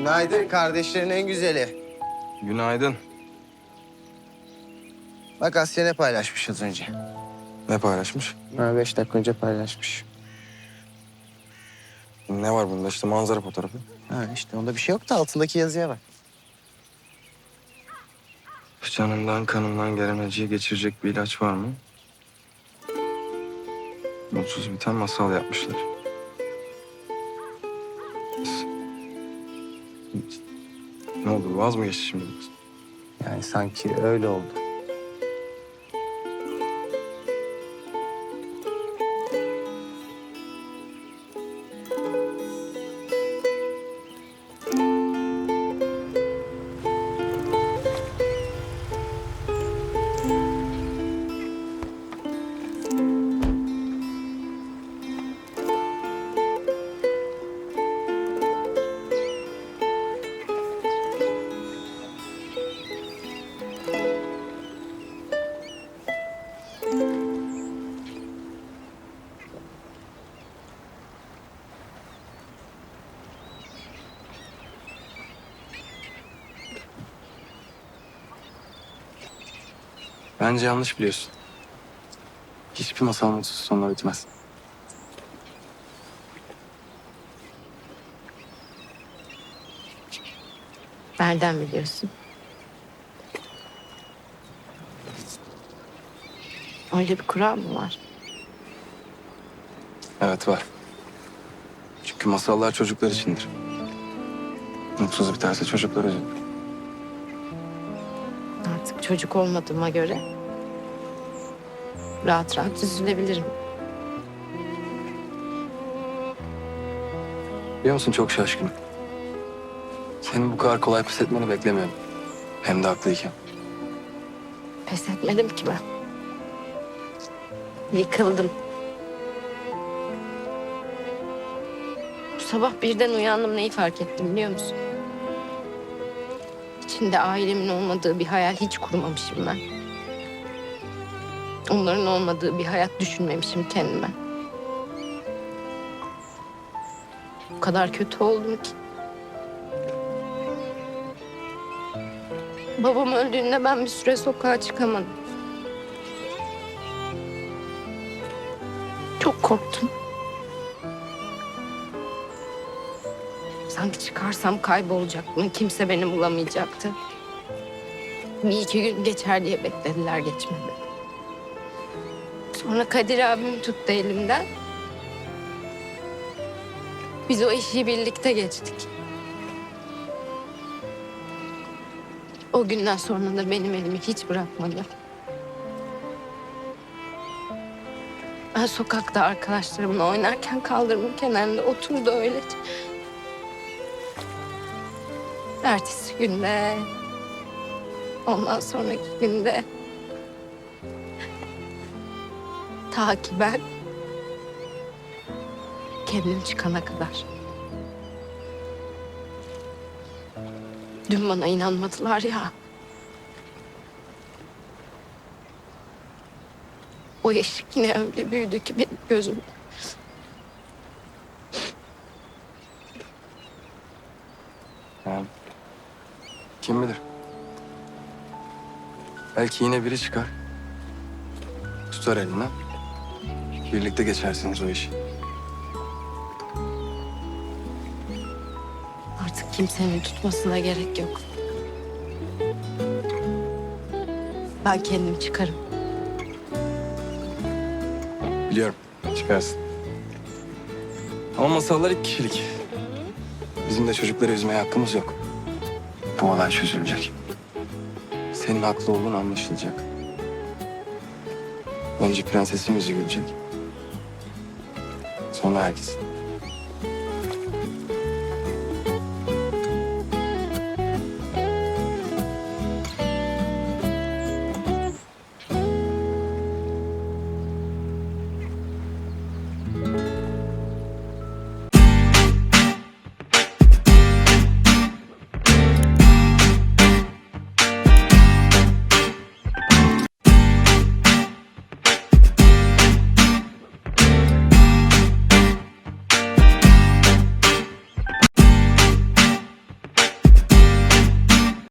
Günaydın kardeşlerin en güzeli. Günaydın. Bak Asya ne paylaşmış az önce. Ne paylaşmış? Ha, beş dakika önce paylaşmış. Ne var bunda işte manzara fotoğrafı. Ha işte onda bir şey yok da altındaki yazıya bak. Canından kanından gelen acıyı geçirecek bir ilaç var mı? Mutsuz biten masal yapmışlar. Ne oldu vaz mı geçti şimdi? Yani sanki öyle oldu. Bence yanlış biliyorsun. Hiçbir masal mutsuz sonla bitmez. Nereden biliyorsun? Öyle bir kural mı var? Evet var. Çünkü masallar çocuklar içindir. Mutsuz biterse çocuklar üzülür. Çocuk olmadığıma göre rahat rahat üzülebilirim. Biliyor musun çok şaşkınım. Senin bu kadar kolay pes etmeni beklemiyorum. Hem de haklıyken. Pes etmedim ki ben. Yıkıldım. Bu sabah birden uyandım neyi fark ettim biliyor musun? İçinde ailemin olmadığı bir hayal hiç kurmamışım ben. Onların olmadığı bir hayat düşünmemişim kendime. O kadar kötü oldum ki. Babam öldüğünde ben bir süre sokağa çıkamadım. Çok korktum. Sanki çıkarsam kaybolacaktım. Kimse beni bulamayacaktı. Bir iki gün geçer diye beklediler geçmedi. Sonra Kadir abim tuttu elimden. Biz o işi birlikte geçtik. O günden sonra da benim elimi hiç bırakmadı. Ben sokakta arkadaşlarımla oynarken kaldırımın kenarında oturdu öyle. Ertesi günde, ondan sonraki günde. Ta ki ben kendim çıkana kadar. Dün bana inanmadılar ya. O eşik yine öyle büyüdü ki benim gözüm. Kim bilir? Belki yine biri çıkar. Tutar elinden. Birlikte geçersiniz o işi. Artık kimsenin tutmasına gerek yok. Ben kendim çıkarım. Biliyorum. Çıkarsın. Ama masallar iki kişilik. Bizim de çocukları üzmeye hakkımız yok. Bu olay çözülecek. Senin haklı olduğun anlaşılacak. Önce prensesimiz gülecek. Sonra herkes.